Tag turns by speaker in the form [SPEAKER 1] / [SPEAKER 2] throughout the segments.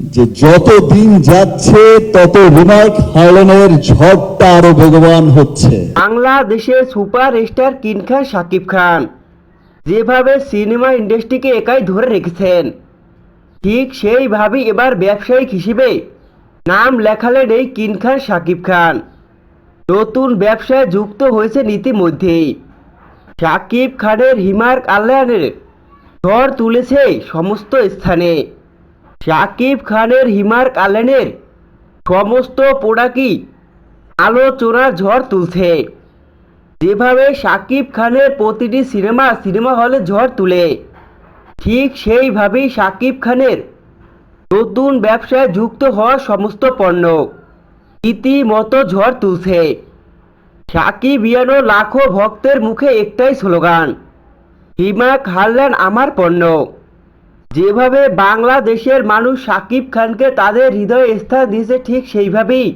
[SPEAKER 1] যে যত দিন যাচ্ছে, তত রিমার্ক হার্লেনের ঝড়টা আরও বেগবান হচ্ছে।
[SPEAKER 2] বাংলাদেশের সুপার স্টার কিন খান, শাকিব খান যেভাবে সিনেমা ইন্ডাস্ট্রিকে একাই ধরে রেখেছেন, ঠিক সেইভাবেই এবার ব্যবসায়িক হিসেবে নাম লেখালেন এই কিন খান, শাকিব খান। নতুন ব্যবসায় যুক্ত হয়েছে ইতিমধ্যেই। শাকিব খানের হিমার্ক আল্লায়নের ঝড় তুলেছে সমস্ত স্থানে। শাকিব খানের হিমার্ক আল্লানের সমস্ত প্রোডাক্টই আলোচনার ঝড় তুলছে। যেভাবে শাকিব খানের প্রতিটি সিনেমা সিনেমা হলে ঝড় তুলে, ঠিক সেইভাবেই শাকিব খানের নতুন ব্যবসায় যুক্ত হওয়া সমস্ত পণ্য ইতিমতো ঝড় তুলছে। সাকিব ইয়ানো লাখো ভক্তের মুখে একটাই স্লোগান হিমাক হারলেন আমার পণ্য। যেভাবে বাংলাদেশের মানুষ সাকিব খানকে তাদের হৃদয়ে স্থান দিয়েছে ঠিক সেইভাবেই।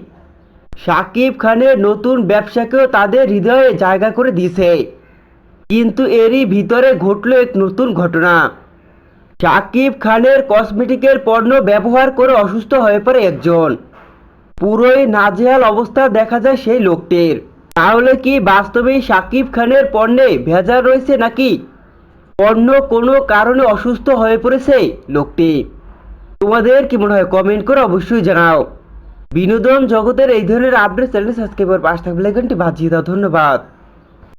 [SPEAKER 2] সাকিব খানের নতুন ব্যবসাকেও তাদের হৃদয়ে জায়গা করে দিয়েছে। কিন্তু এরই ভিতরে ঘটল এক নতুন ঘটনা। সাকিব খানের কসমেটিকের পণ্য ব্যবহার করে অসুস্থ হয়ে পড়ে একজন। পুরোই নাজেহাল অবস্থা দেখা যায় সেই লোকটির। তাহলে কি বাস্তবেই সাকিব খানের পণ্যে ভেজাল রয়েছে নাকি? অন্য কোনো কারণে অসুস্থ হয়ে পড়েছে লোকটি। তোমাদের কি মনে হয় কমেন্ট করে অবশ্যই জানাও। বিনোদন জগতের এই ধরনের আপডেট চ্যানেল সাবস্ক্রাইব করে পাশ থাকবে লেখনটি বাজিয়ে দাও। ধন্যবাদ।